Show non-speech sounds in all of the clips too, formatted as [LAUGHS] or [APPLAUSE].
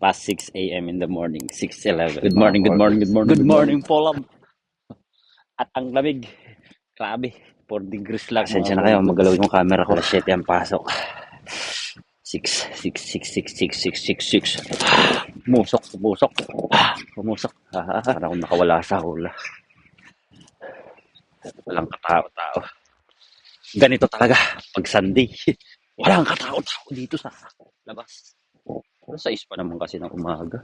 Past 6 a.m. in the morning. 6.11. Good morning, good morning, good morning. Good morning, Polam. At ang lamig. Grabe. 4 degrees lang. Pasensya na kayo. Magalaw yung camera ko. Alas 7 ang pasok. 6, 6, 6, 6, 6, 6, 6, 6, 6. Pumusok, pumusok. Pumusok. Parang akong nakawala sa hula. Walang katao-tao. Ganito talaga pag Sunday. [LAUGHS] Walang katao-tao dito sa labas. Pero sa pa naman kasi ng umaga.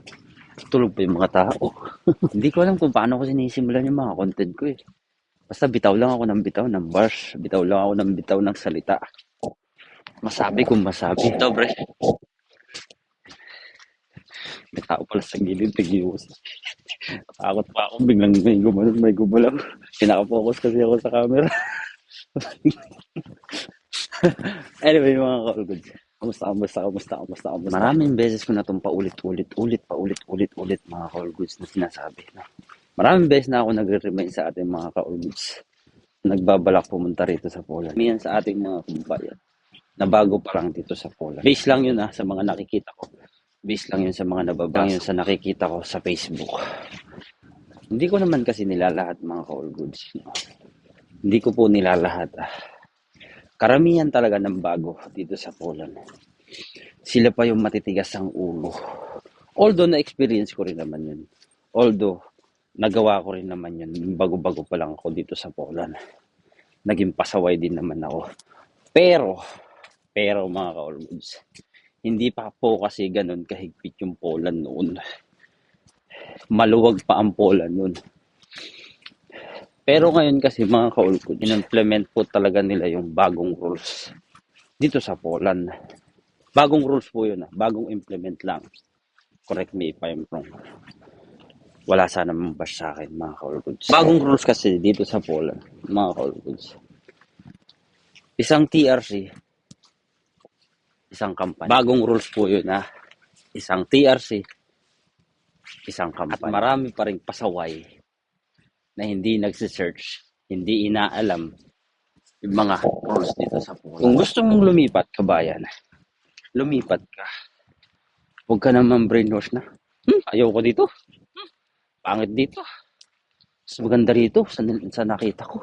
Tulog pa yung mga tao. [LAUGHS] Hindi ko alam kung paano ko sinisimulan yung mga content ko eh. Basta bitaw lang ako ng bitaw ng bars. Bitaw lang ako ng bitaw ng salita. Masabi kung masabi. Ito, pre. May tao pala sa gilid, nag-iwas. Takot pa ako, biglang may gumanon, may gumalaw. Pinaka-focus kasi ako sa camera. [LAUGHS] anyway, mga kaulgod. Kamusta, kamusta, kamusta, kamusta, kamusta. Maraming beses ko na itong paulit-ulit, ulit, paulit-ulit, ulit, mga kaulgods na sinasabi. No? Maraming beses na ako nagre-remind sa ating mga kaulgods. Nagbabalak pumunta rito sa Poland. Miyan sa ating mga kumbayan na bago pa lang dito sa Poland. Base lang yun ah, sa mga nakikita ko. Base lang yun sa mga nababasa. yun sa nakikita ko sa Facebook. Hindi ko naman kasi nilalahat mga ka-all goods. no? Hindi ko po nilalahat. ah. Karamihan talaga ng bago dito sa Poland. Sila pa yung matitigas ang ulo. Although na-experience ko rin naman yun. Although nagawa ko rin naman yun. Bago-bago pa lang ako dito sa Poland. Naging pasaway din naman ako. Pero, pero mga ka-all goods, hindi pa po kasi ganun kahigpit yung Poland noon. Maluwag pa ang Poland noon. Pero ngayon kasi mga kaulkod, in-implement po talaga nila yung bagong rules dito sa Poland. Bagong rules po yun, ah. bagong implement lang. Correct me if I'm wrong. Wala sana mambash sa akin mga kaulkods. Bagong rules kasi dito sa Poland, mga kaulkods. Isang TRC, isang company. Bagong rules po yun ah. Isang TRC, isang company. At marami pa rin pasaway na hindi nagsisearch, hindi inaalam yung mga rules dito sa Poland. Kung gusto mong lumipat, kabayan, lumipat ka. Huwag ka naman brainwash na. Hmm, ayaw ko dito. Hmm, pangit dito. Mas maganda rito sa, sa nakita ko.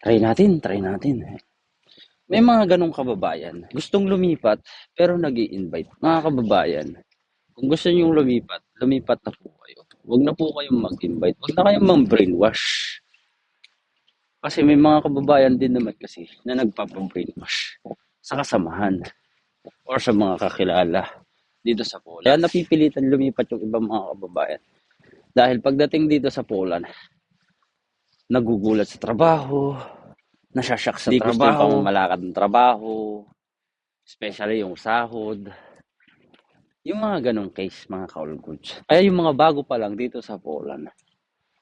Try natin, try natin. May mga ganong kababayan. Gustong lumipat, pero nag invite Mga kababayan, kung gusto niyo lumipat, lumipat na po kayo. Huwag na po kayong mag-invite. Huwag na kayong mang-brainwash. Kasi may mga kababayan din naman kasi na nagpapa-brainwash sa kasamahan or sa mga kakilala dito sa Poland. Kaya napipilitan lumipat yung ibang mga kababayan. Dahil pagdating dito sa Poland, nagugulat sa trabaho, nasasyak sa Di gusto yung trabaho, pamamalakad ng trabaho, especially yung sahod. Yung mga ganong case, mga kaul goods. Kaya yung mga bago pa lang dito sa Poland,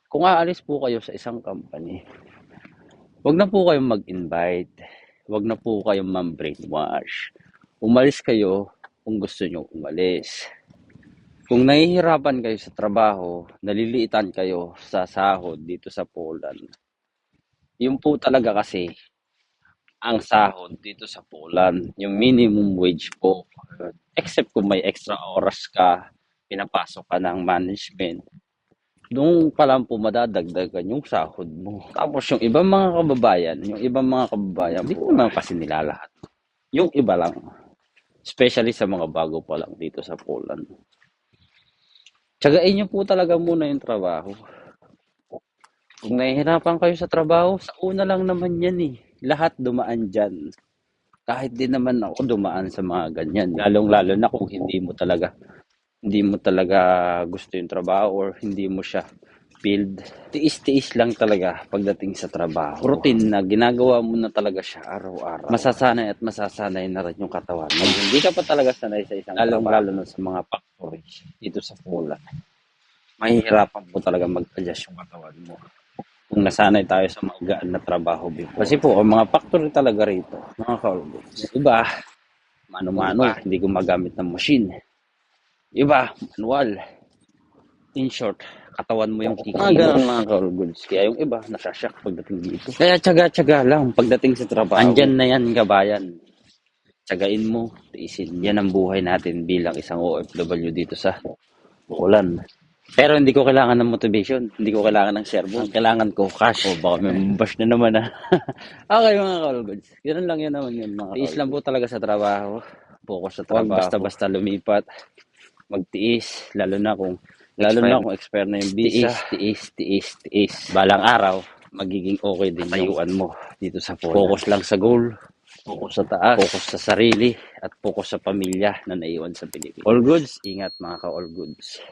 kung aalis po kayo sa isang company, wag na po kayong mag-invite, wag na po kayong ma-brainwash. Umalis kayo kung gusto nyo umalis. Kung nahihirapan kayo sa trabaho, naliliitan kayo sa sahod dito sa Poland, yun po talaga kasi ang sahod dito sa Poland, yung minimum wage po. Except kung may extra oras ka, pinapasok ka ng management, doon pa lang po madadagdagan yung sahod mo. Tapos yung ibang mga kababayan, yung ibang mga kababayan, hindi ko naman kasi nilalahat. Yung iba lang. Especially sa mga bago pa lang dito sa Poland. Tsagain nyo po talaga muna yung trabaho. Kung nahihirapan kayo sa trabaho, sa una lang naman yan eh. Lahat dumaan dyan. Kahit din naman ako dumaan sa mga ganyan. Lalong-lalo na kung hindi mo talaga hindi mo talaga gusto yung trabaho or hindi mo siya field. Tiis-tiis lang talaga pagdating sa trabaho. Routine na ginagawa mo na talaga siya araw-araw. Masasanay at masasanay na rin yung katawan. mo. hindi ka pa talaga sanay sa isang lalong-lalo na sa mga factory dito sa Poland. Mahihirapan po talaga mag-adjust yung katawan mo kung nasanay tayo sa magaan na trabaho before. Kasi po, ang mga factory talaga rito, mga kaulbos, iba, mano-mano, hindi gumagamit ng machine. Iba, manual. In short, katawan mo yung kikilos. Mga ganun mga kaulbos. Kaya yung iba, nasasyak pagdating dito. Kaya tsaga-tsaga lang pagdating sa trabaho. Andyan na yan, kabayan. tsagain mo, tiisin. Yan ang buhay natin bilang isang OFW dito sa Ulan. Pero hindi ko kailangan ng motivation. Hindi ko kailangan ng servo. Ang kailangan ko, cash. O baka may [LAUGHS] bash na naman ah. [LAUGHS] okay mga call goods. Ganun lang yun naman yun mga Tiis lang po talaga sa trabaho. Focus sa trabaho. Basta-basta lumipat. Magtiis. Lalo na kung Lalo na kung expire na yung visa. Tiis, tiis, tiis, tiis. Balang araw, magiging okay din tayuan mo dito sa Poland. Focus lang sa goal. Focus sa taas. Focus sa sarili. At focus sa pamilya na naiwan sa Pilipinas. All goods. Ingat mga ka-all goods.